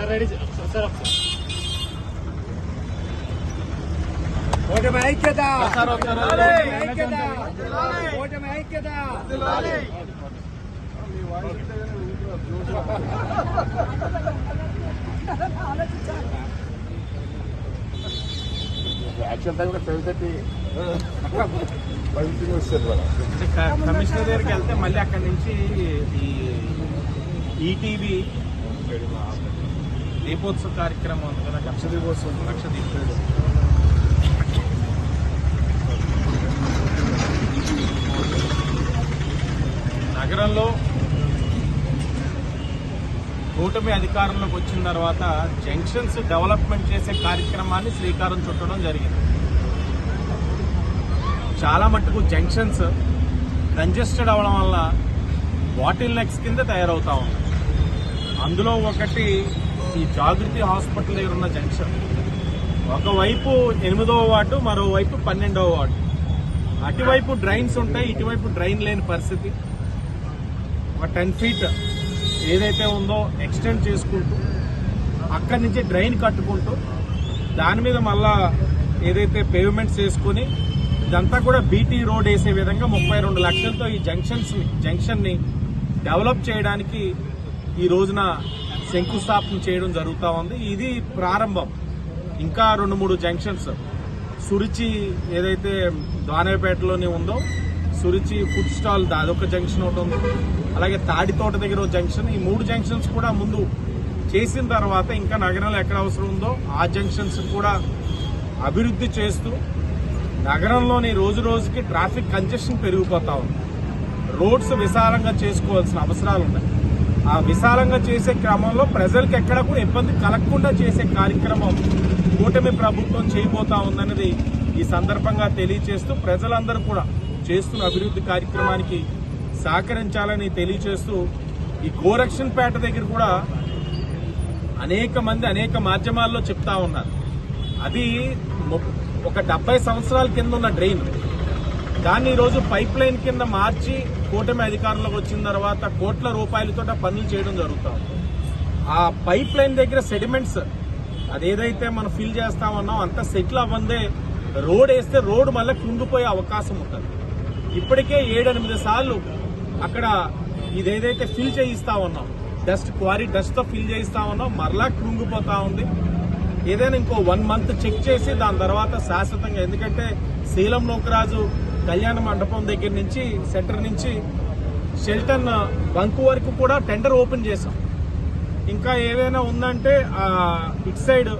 Sir ready sir ఒకసారి ఓటమి ఐక్యత! సార్ ఒకసారి ఓటమి ఐక్యత! ఓటమి ఐక్యత! యాక్చువల్ టైం కూడా సెవెన్ థర్టీ. కమిషనర్ దగ్గరికి వెళ్తే మళ్ళీ అక్కడి నుంచి ఈ ఈటీవీ దీపోత్సవ కార్యక్రమం ఉంది కదా లక్ష దీపోత్సవం. లక్ష దీపాలు. నగరంలో కూటమి అధికారంలోకి వచ్చిన తర్వాత జంక్షన్స్ డెవలప్మెంట్ చేసే కార్యక్రమాన్ని శ్రీకారం చుట్టడం జరిగింది. చాలా మట్టుకు జంక్షన్స్ కంజెస్టెడ్ అవడం వల్ల బాటిల్ నెక్స్ కింద తయారవుతా ఉన్నాయి అందులో ఒకటి ఈ జాగృతి హాస్పిటల్ దగ్గర ఉన్న జంక్షన్. ఒకవైపు ఎనిమిదవ వార్డు మరోవైపు పన్నెండవ వార్డు. అటువైపు డ్రైన్స్ ఉంటాయి ఇటువైపు డ్రైన్ లేని పరిస్థితి. ఒక టెన్ ఫీట్ ఏదైతే ఉందో ఎక్స్టెండ్ చేసుకుంటూ అక్కడి నుంచి డ్రైన్ కట్టుకుంటూ దాని మీద మళ్ళా ఏదైతే పేమెంట్స్ వేసుకుని ఇదంతా కూడా బీటీ రోడ్ వేసే విధంగా ముప్పై రెండు లక్షలతో ఈ జంక్షన్స్ని జంక్షన్ని డెవలప్ చేయడానికి ఈ రోజున శంకుస్థాపన చేయడం జరుగుతూ ఉంది. ఇది ప్రారంభం. ఇంకా రెండు మూడు జంక్షన్స్. సురిచి ఏదైతే ద్వానపేటలోనే ఉందో సురిచి ఫుడ్ స్టాల్ అదొక జంక్షన్ ఒకటి ఉంది. అలాగే తాడితోట దగ్గర ఒక జంక్షన్. ఈ మూడు జంక్షన్స్ కూడా ముందు చేసిన తర్వాత ఇంకా నగరంలో ఎక్కడ అవసరం ఉందో ఆ జంక్షన్స్ కూడా అభివృద్ధి చేస్తూ నగరంలోని రోజు రోజుకి ట్రాఫిక్ కంజెషన్ పెరిగిపోతా ఉంది. రోడ్స్ విశాలంగా చేసుకోవాల్సిన అవసరాలు ఉన్నాయి. విశాలంగా చేసే క్రమంలో ప్రజలకు ఎక్కడ కూడా ఇబ్బంది కలగకుండా చేసే కార్యక్రమం కూటమి ప్రభుత్వం చేయబోతా ఉందన్నది ఈ సందర్భంగా తెలియజేస్తూ ప్రజలందరూ కూడా చేస్తున్న అభివృద్ధి కార్యక్రమానికి సహకరించాలని తెలియజేస్తూ ఈ గోరక్షన్ పేట దగ్గర కూడా అనేక మంది అనేక మాధ్యమాల్లో చెప్తా ఉన్నారు. అది ఒక డెబ్బై సంవత్సరాల కింద ఉన్న డ్రైన్. దాన్ని ఈరోజు పైప్ లైన్ కింద మార్చి కూటమి అధికారంలోకి వచ్చిన తర్వాత కోట్ల రూపాయలతో పనులు చేయడం జరుగుతాం ఆ పైప్ లైన్ దగ్గర సెడిమెంట్స్ అదేదైతే మనం ఫిల్ చేస్తామన్నాం అంతా సెటిల్ అవ్వందే రోడ్ వేస్తే రోడ్ మళ్ళీ కుంగిపోయే అవకాశం ఉంటుంది. ఇప్పటికే ఏడెనిమిది సార్లు అక్కడ ఇదేదైతే ఫిల్ చేయిస్తా ఉన్నాం డస్ట్ క్వారీ డస్ట్తో ఫిల్ చేయిస్తా ఉన్నాం మరలా కృంగిపోతా ఉంది. ఏదైనా ఇంకో వన్ మంత్ చెక్ చేసి దాని తర్వాత శాశ్వతంగా ఎందుకంటే శీలం నౌకరాజు కళ్యాణ మండపం దగ్గర నుంచి సెంటర్ నుంచి షెల్టన్ బంకు వరకు కూడా టెండర్ ఓపెన్ చేశాం. ఇంకా ఏదైనా ఉందంటే ఆ, ఇటు సైడ్